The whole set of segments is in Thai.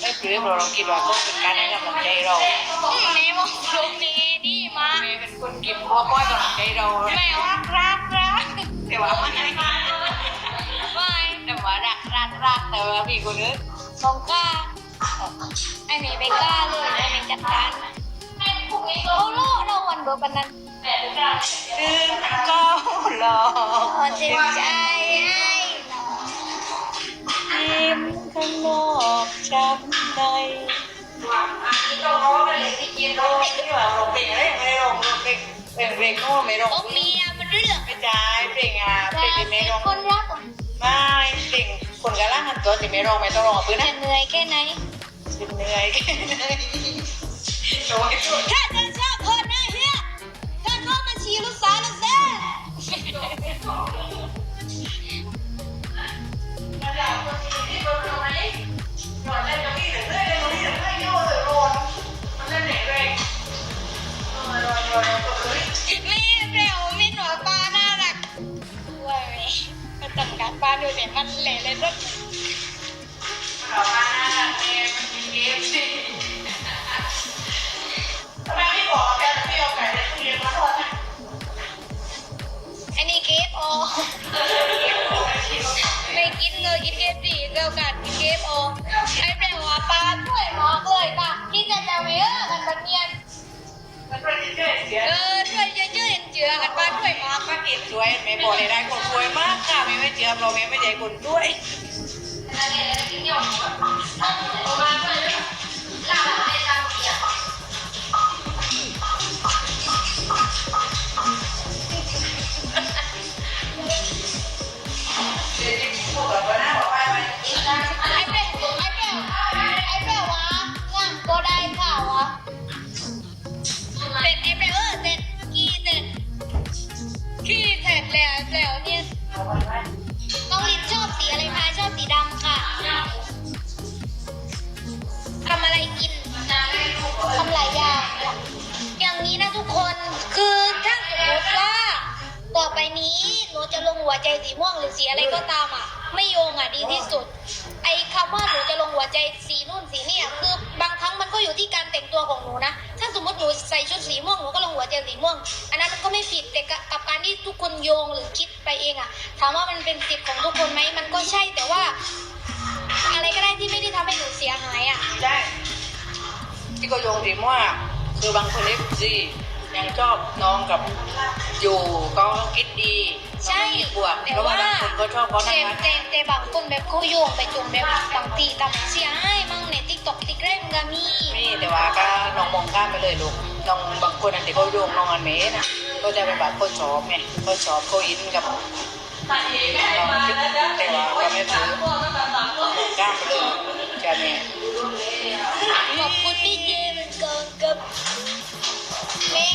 ไม่คือเราเราคิดว่าก็เป็นการให้กำลังใจเราเมย์บอกลูกนี้ดีมากเมย์เป็นคนกินเพราะว่าให้กำลังใจเราแม่รักรักรักแต่ว่าไม่ไม่แต่ว่ารักรักรักแต่ว่าพี่คนนึงมองกล้าไอ้เมย์ไม่กล้าเลยไอ้เมย์จัดการโอ้โลเราวันเบอร์บันนั้นซึ่งก็รอขอเจ็บใจให้ยิ้ม ข้างนอกช้ำในที่ว่าเราเพลงอะไรไม่ได้ร้องเพลงเพลงเพลงโน้ไม่ร้องโอ้เมียมันเรื่องไม่ใช่เพลงอะเพลงที่ไม่ร้องคนรักอะไม่เพลงคนกำลังหันตัวที่ไม่ร้องไม่ต้องร้องกับปืนจะนะเหนื่อยแค่ไหนเป็นเหนื่อยแค่ไหนโอ้ยถ้าจะชอบคนนะเฮียถ้าเข้ามาชีลูกสาวลูกเส้นไม่เร็วไม่ หนวดตาน่ารักด้วยก็จัดการบ้านดูแต่มันเละเลยรถอันนี้เกฟโอไม่กิน เลยกินเกฟสี่เดียวกันกินเกฟโอไอ้เปลว่าปลาช่วยมากเลยค่ะที่จะจะเวอร์กันบันเนียนเออช่วยเยอะๆเห็นเจือกันบ้านช่วยมากป้ากินสวยไม่บอกเลยได้คนสวยมากค่ะไม่ไม่เจียบเราไม่ไม่ใช่คนด้วย ไปนี้หนูจะลงหัวใจสีม่วงหรือสีอะไรก็ตามอะ ไม่โยงอะดีที่สุด ไอ้คำว่าหนูจะลงหัวใจสีนู่นสีนี่อะคือบางครั้งมันก็อยู่ที่การแต่งตัวของหนูนะถ้าสมมติหนูใส่ชุดสีม่วงหนูก็ลงหัวใจสีม่วง อันนั้นก็ไม่ผิดแต่กับการที่ทุกคนโยงหรือคิดไปเองอะถามว่ามันเป็นสิทธิ์ของทุกคนไหมมันก็ใช่แต่ว่า อะไรก็ได้ที่ไม่ได้ทำให้หนูเสียหายอะใช่ที่ก็โยงดีว่าคือบางคนเอฟซี ยังชอบน้องกับอยู่ก็คิดดีใช่บวกแต่เพราะว่าว่าบางคนก็ชอบเขานะแต่คะแต่แต่บางคนแบบเขาโยงไปจนแบบบางทีทำเสียหายมั่งในติ๊กต็อกติ๊กเร่มก็มีนี่แต่ว่าก็น้องมองข้ามไปเลยลูกน้องบางคนอันที่เขาโยงน้องอันเมนะก็จะเป็นแบบเขาชอบไงเขาชอบเขาอินกับน้องคิดแต่ว่าก็ไม่ถือมองข้ามไปเลยจะเนี่ย ขอบคุณพี่เจมส์ก่อนกับแม่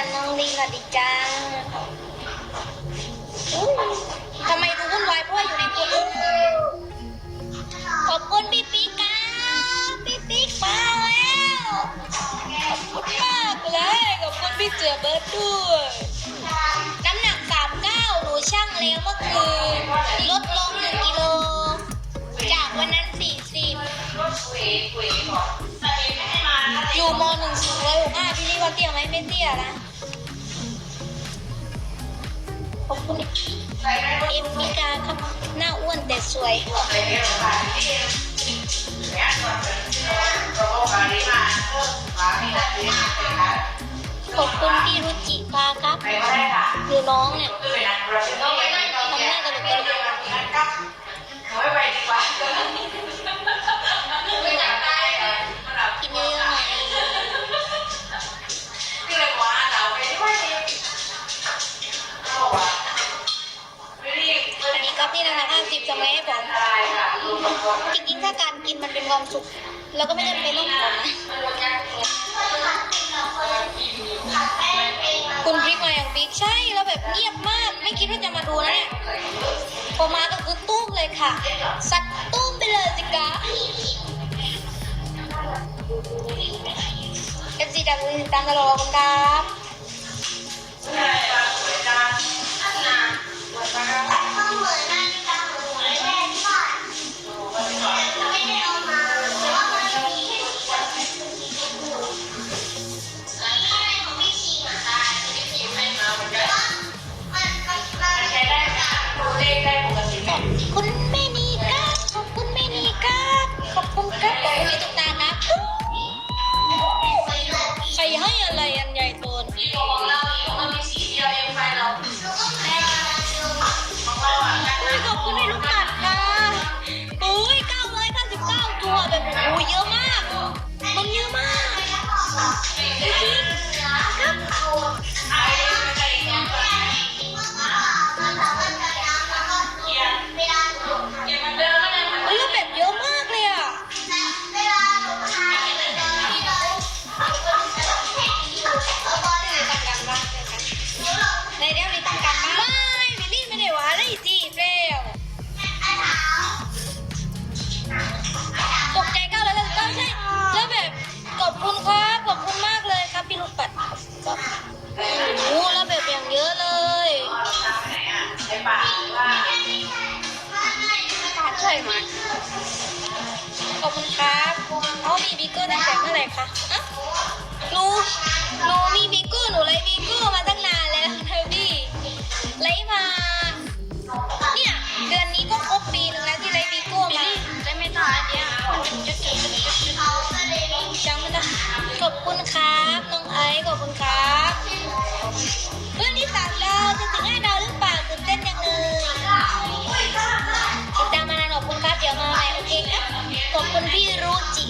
กับดีจังอุ๊ยทำไมดูวุ่นวายเพราะว่าอยู่ในกลุ่มขอบคุณพี่ปิ๊กครับพี่ปิ๊กมาแล้วขอบคุณมากเลยขอบคุณพี่เจือเบิร์ดด้วย น้ำหนักสามเก้าหนูช่างแล้วเมื่อคืนลด ตี้ยไหไม่เตี้ยนะผมเอ็มมิกาครับหน้าอ้วนแต่สวยขอบคุณพี่รุจิพาครับคือน้องเนี่ยทำหน้าตลกตลกกินเยอะ ครับนี่นะคะห้าสิบจะไม่ให้ผมจริงๆถ้าการกินมันเป็นความสุขเราก็ไม่จำเป็นต้องผอมนะคุณพริกมาอย่างบิ๊กใช่แล้วแบบเงียบมาก ไม่คิดว่าจะมาดูนะเนี่ยพอมาก็คือตุ้มเลยค่ะสัดตุ้มไปเลยสิกะเอฟซีจากติดตามตลอคุณครับ ร่มาขอบคุณครับอ๋อมีบิ๊กเกอร์ตั้งแต่เมื่อไหร่คะหนูหนูมีบิ๊กเกอร์หนูเลยบิ๊กเกอร์มา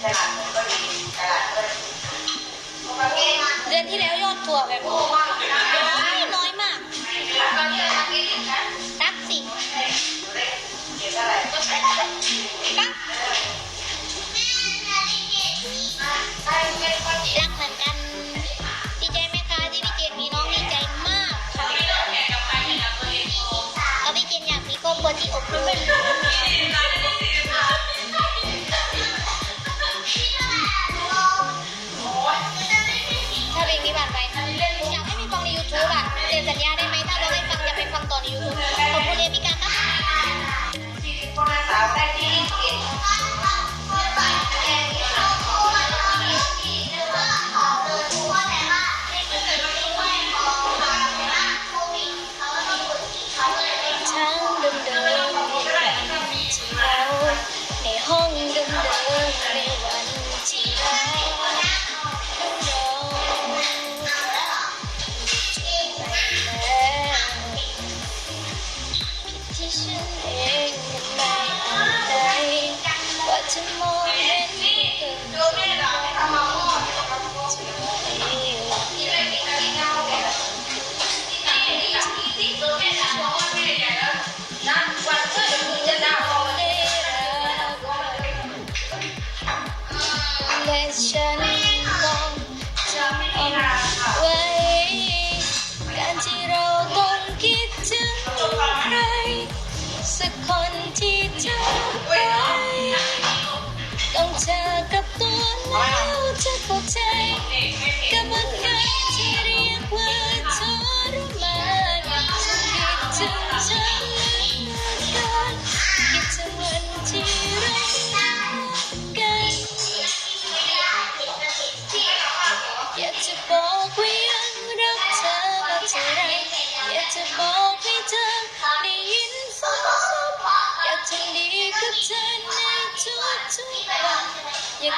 เดือนที่แล้วยอดทัวแบบน้อยมากตักสิตักเหมือนกันดีใจไหมคะที่พี่เจนมีน้องดีใจมากค่ะเอาพี่เจนอยากมีครอบปีอุบอุ่น ที่ผ่านไปอยากให้มีฟังในยูทูบอะเซ็นสัญญาได้ไหมถ้าเราไม่ฟังจะไปฟังตอนในยูทูบขอบคุณเอพิการนะคะ Shall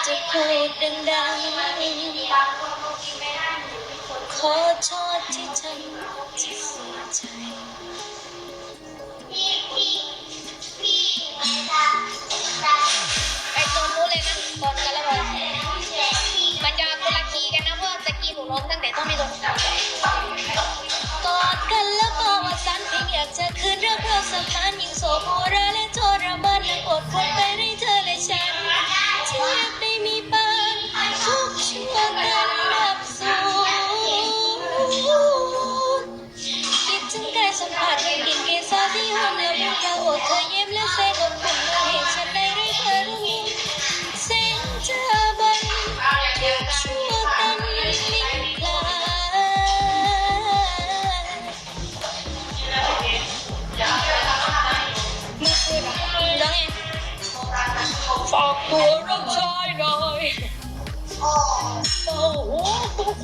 จะพูดดังๆ ขอโทษที่ทำที่เสียใจไปตรงนู้นเลยนะก่อนกันแล้วบอกมันจะคนละคีย์กันนะเพราะตะกี้หนูร้องตั้งแต่ต้องไม่ลงกอดกันแล้วบอกว่าสันเพียงอยากจะคืนเรื่องควาสัมพันธ์ยิ่งโสโ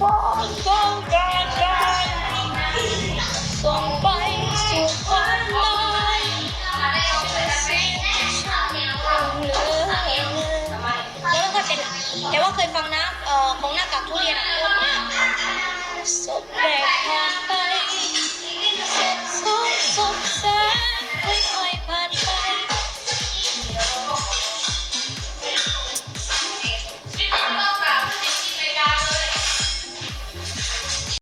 ฟ้องต้องการได้ส่งไปสู่ฝันหมายแล้วก็เป็นแต่ว่าเคยฟังนะเอ่อของหน้ากากทุเรียนอะชอบมากสบแบกผ่านไปสบสบแ